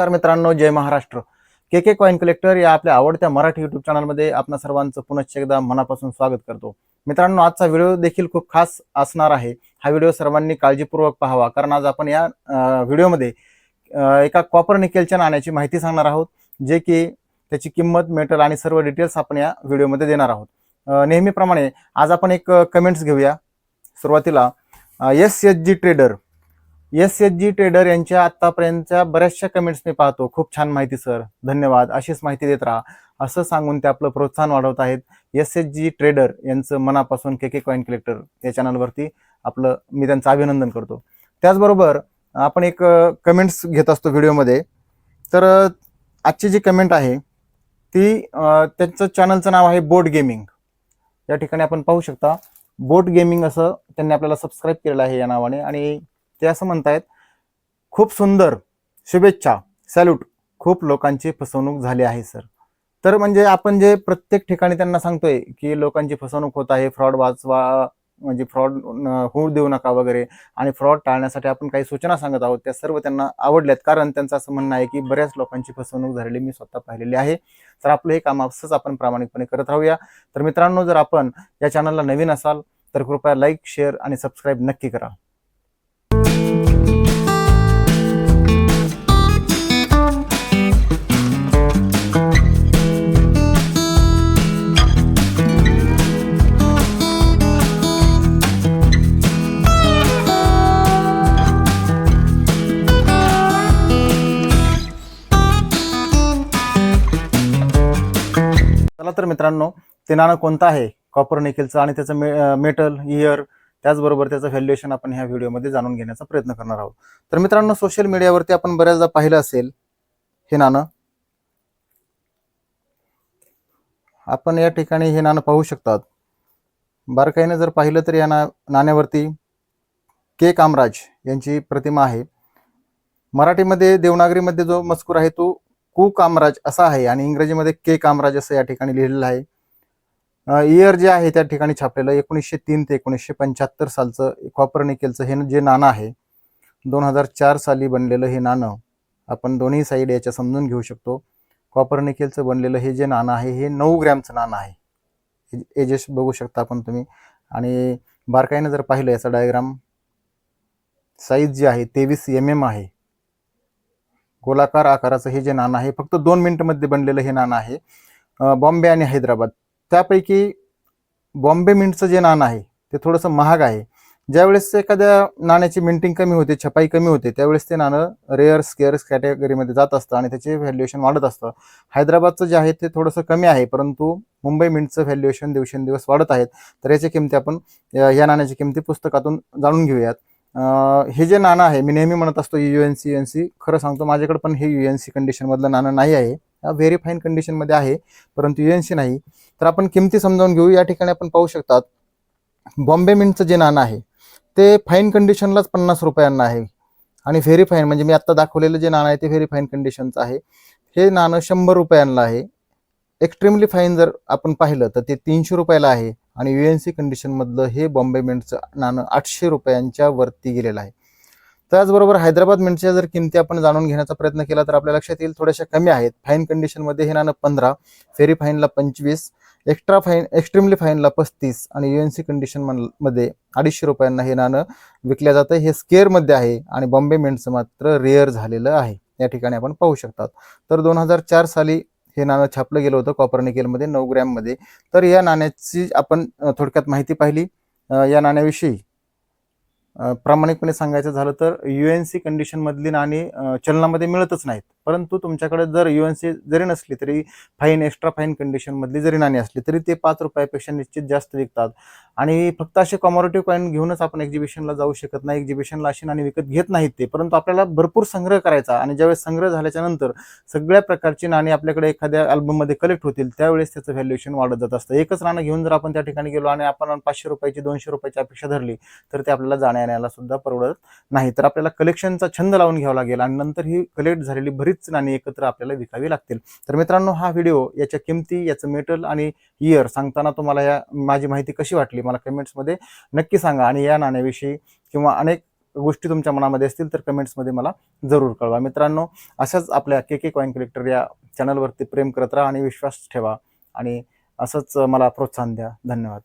नमस्कार मित्रांनो जय Maharashtra. K K coin collector या आपल्या आवडत्या मराठी युट्यूब चॅनलमध्ये आपण सर्वांचं पुनश्च एकदा मनापासून स्वागत करतो. मित्रांनो आजचा व्हिडिओ देखील खूप खास असणार आहे. हा व्हिडिओ सर्वांनी काळजीपूर्वक पाहावा कारण आज आपण या व्हिडिओमध्ये एका कॉपर निकेलच्या नाण्याची माहिती सांगणार आहोत जे की त्याची किंमत मेटल आणि सर्व डिटेल्स आपण या व्हिडिओमध्ये देणार आहोत. नेहमीप्रमाणे आज आपण एक कमेंट्स घेऊया. सुरुवातीला S H G trader S H G trader यांच्या आतापर्यंतच्या बऱ्याचशा कमेंट्स मी पाहतो. खूप छान माहिती सर धन्यवाद. अशीच माहिती देत राहा. असं सांगून ते आपलं प्रोत्साहन वाढवत आहेत. एस एच जी ट्रेडर यांचं मनापासून के के कॉईन कलेक्टर या चॅनलवरती आपलं मी त्यांचं अभिनंदन करतो. त्याचबरोबर आपण एक कमेंट्स घेत असतो व्हिडिओमध्ये. तर आजची जी कमेंट आहे ती त्यांचं चॅनलचं नाव आहे बोट गेमिंग या ठिकाणी आपण पाहू शकता. बोट गेमिंग असं त्यांनी आपल्याला सबस्क्राईब केलेलं आहे या नावाने. आणि ते असं म्हणतायत खूप सुंदर शुभेच्छा सॅल्यूट खूप लोकांची फसवणूक झाली आहे सर. तर म्हणजे आपण जे प्रत्येक ठिकाणी त्यांना सांगतोय की लोकांची फसवणूक होत आहे फ्रॉड वाचवा म्हणजे फ्रॉड होऊ देऊ नका वगैरे आणि फ्रॉड टाळण्यासाठी आपण काही सूचना सांगत आहोत त्या सर्व त्यांना आवडल्यात. कारण त्यांचं असं म्हणणं आहे की बऱ्याच लोकांची फसवणूक झालेली मी स्वतः पाहिलेली आहे. तर आपलं हे काम असंच आपण प्रामाणिकपणे करत राहूया. तर मित्रांनो जर आपण या चॅनलला नवीन असाल तर कृपया लाईक शेअर आणि सबस्क्राईब नक्की करा. चला तर मित्रांनो ते नाणं कोणतं आहे? कॉपर निकेलचं आणि त्याचं मे मेटल इयर त्याचबरोबर त्याचं व्हॅल्युएशन आपण ह्या व्हिडिओमध्ये जाणून घेण्याचा प्रयत्न करणार आहोत. तर मित्रांनो सोशल मीडियावरती आपण बऱ्याचदा पाहिलं असेल हे नाणं आपण या ठिकाणी हे नाणं पाहू शकतात. बारकाईने जर पाहिलं तर या ना नाण्यावरती के. कामराज यांची प्रतिमा आहे. मराठीमध्ये देवनागरीमध्ये जो मजकूर आहे तो कु कामराज असा आहे आणि इंग्रजीमध्ये के कामराज असं या ठिकाणी लिहिलेलं आहे. इयर जे आहे त्या ठिकाणी छापलेलं एकोणीसशे तीन ते एकोणीसशे पंच्याहत्तर सालचं कॉपर निकेलचं हे जे नाणं आहे दोन हजार चार साली बनलेलं हे नाणं आपण दोन्ही साईड याच्या समजून घेऊ शकतो. कॉपर निकेलचं बनलेलं हे जे नाणं आहे हे नऊ ग्रॅमचं नाणं आहे. एजेस बघू शकता आपण तुम्ही. आणि बारकाईनं जर पाहिलं याचा डायग्राम साईज जी आहे तेवीस एम एम आहे. गोलाकार आकाराचं हे जे नाणं आहे फक्त दोन मिनिटमध्ये बनलेलं हे नाणं आहे बॉम्बे आणि हैदराबाद. त्यापैकी बॉम्बे मिंटचं जे नाणं आहे ते थोडंसं महाग आहे. ज्यावेळेस एखाद्या नाण्याची मिंटिंग कमी होते छपाई कमी होते त्यावेळेस ते नाणं रेअर स्केअर्स कॅटेगरीमध्ये जात असतं आणि त्याचे व्हॅल्युएशन वाढत असतं. हैदराबादचं जे आहे ते थोडंसं कमी आहे परंतु मुंबई मिंटचं व्हॅल्युएशन दिवसेंदिवस वाढत आहेत तर याच्या किमती आपण या नाण्याच्या नाण्याची किमती पुस्तकातून जाणून घेऊयात. हे जे नाणं आहे मी नेहमी म्हणत असतो U N C N C खरं सांगतो माझ्याकडे पण हे यू एन सी कंडिशनमधलं नाणं नाही आहे. व्हेरी फाईन कंडिशनमध्ये आहे परंतु यू एन सी नाही. तर आपण किमती समजावून घेऊ. या ठिकाणी आपण पाहू शकतात बॉम्बे मिंटचं जे नाणं आहे ते फाईन कंडिशनलाच पन्नास रुपयांना आहे. आणि व्हेरी फाईन म्हणजे मी आत्ता दाखवलेलं जे नाणं आहे ते व्हेरी फाईन कंडिशनचं आहे. हे नाणं शंभर रुपयांना आहे. एक्स्ट्रीमली फाईन जर आपण पाहिलं तर ते तीनशे रुपयाला आहे. आणि यू एन सी कंडिशनमधलं हे बॉम्बे मिंटचं नाणं आठशे रुपयांच्या वरती गेलेलं आहे. त्याचबरोबर हैदराबाद मिंटच्या जर किमती आपण जाणून घेण्याचा प्रयत्न केला तर आपल्या लक्षात येईल थोड्याशा कमी आहेत. फाईन कंडिशनमध्ये हे नाणं पंधरा फेरी फाईनला पंचवीस एक्स्ट्रा फाईन एक्स्ट्रीमली फाईनला पस्तीस आणि यू एन सी कंडिशनमध्ये अडीचशे रुपयांना हे नाणं विकल्या जातं. हे स्केअरमध्ये आहे आणि बॉम्बे मिंटचं मात्र रेअर झालेलं आहे. या ठिकाणी आपण पाहू शकतात. तर दोन हजार चार साली हे नाणं छापलं गेलं होतं कॉपर निकेलमध्ये नऊ ग्रॅममध्ये तर या नाण्याची आपण थोडक्यात माहिती पाहिली. या नाण्याविषयी प्रामाणिकपणे सांगायचं झालं तर यू एन सी कंडिशनमधली नाणी चलनामध्ये मिळतच नाहीत. परंतु तुमच्याकडे जर यू एन सी जरी नसली तरी फाईन एक्स्ट्रा फाईन कंडिशनमधली जरी नाणी असली तरी ते पाच रुपयापेक्षा निश्चित जास्त विकतात. आणि फक्त असे कॉमोरेटिव्ह कॉईन घेऊनच आपण एक्झिबिशनला जाऊ शकत नाही. एक्झिबिशनला अशी नाणी विकत घेत नाहीत ते. परंतु आपल्याला भरपूर संग्रह करायचा आणि ज्यावेळेस संग्रह झाल्याच्यानंतर सगळ्या प्रकारची नाणी आपल्याकडे एखाद्या अल्बममध्ये कलेक्ट होतील त्यावेळेस त्याचं व्हॅल्युएशन वाढत जात असतं. एकच नाणं घेऊन जर आपण त्या ठिकाणी गेलो आणि आपण पाचशे रुपयाची दोनशे रुपयाची अपेक्षा धरली तर ते आपल्याला जाण्या येण्याला सुद्धा परवडत नाही. तर आपल्याला कलेक्शनचा छंद लावून घ्यावा लागेल आणि नंतर ही कलेक्ट झालेली भरी बरीच नाणी एकत्र आपल्याला विकावी लागतील. तर मित्रांनो हा व्हिडिओ याच्या किमती याचं मेटल आणि इयर सांगताना तुम्हाला या माझी माहिती कशी वाटली मला कमेंट्समध्ये नक्की सांगा आणि या नाण्याविषयी किंवा अनेक गोष्टी तुमच्या मनामध्ये असतील तर कमेंट्समध्ये मला जरूर कळवा. मित्रांनो अशाच आपल्या के के कॉईन कलेक्टर या चॅनलवरती प्रेम करत राहा आणि विश्वास ठेवा आणि असंच मला प्रोत्साहन द्या. धन्यवाद.